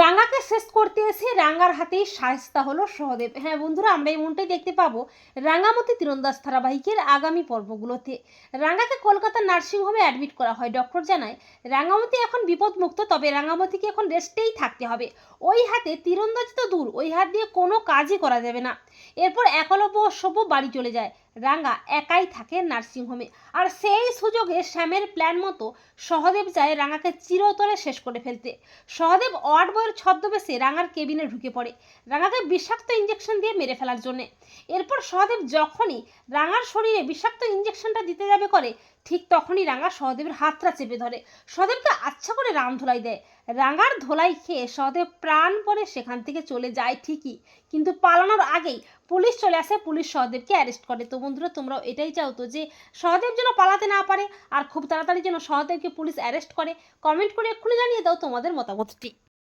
রাঙাকে শেষ করতে এসে রাঙার হাতেই সাহস্তা হলো সহদেব। হ্যাঁ বন্ধুরা, আমরা এমনটাই দেখতে পাবো রাঙামতি তীরন্দাজ ধারাবাহিকের আগামী পর্বগুলোতে। রাঙাকে কলকাতার নার্সিংহোমে অ্যাডমিট করা হয়। ডক্টর জানায়, রাঙামতি এখন বিপদমুক্ত, তবে রাঙামতিকে এখন রেস্টেই থাকতে হবে। ওই হাতে তীরন্দাজ তো দূর, ওই হাত দিয়ে কোনো কাজই করা যাবে না। এরপর একলব্য সভ্য বাড়ি চলে যায়। রাঙা একাই থাকে নার্সিংহোমে। আর সেই সুযোগে শ্যামের প্ল্যান মতো সহদেব যায় রাঙাকে চিরতরে শেষ করে ফেলতে। সহদেব ওয়ার্ড বয়ের ছদ্মবেশে রাঙার কেবিনে ঢুকে পড়ে। রাঙাকে বিষাক্ত ইঞ্জেকশন দিয়ে মেরে ফেলার জন্যে। এরপর সহদেব যখনই রাঙার শরীরে বিষাক্ত ইঞ্জেকশনটা দিতে যাবে করে, ঠিক তখনই রাঙা সহদেবের হাতটা চেপে ধরে। সহদেবকে আচ্ছা করে রাম ধোলাই দেয়। রাঙার ধোলাই খেয়ে সহদেব প্রাণ পরে সেখান থেকে চলে যায় ঠিকই, কিন্তু পালানোর আগেই পুলিশ চলে আসে, পুলিশ সহদেবকে অ্যারেস্ট করে। তো বন্ধুরা, তোমরাও এটাই চাও তো যে, সহদেব যেন পালাতে না পারে, আর খুব তাড়াতাড়ি যেন সহদেবকে পুলিশ অ্যারেস্ট করে। কমেন্ট করে এক্ষুনি জানিয়ে দাও তোমাদের মতামতটি।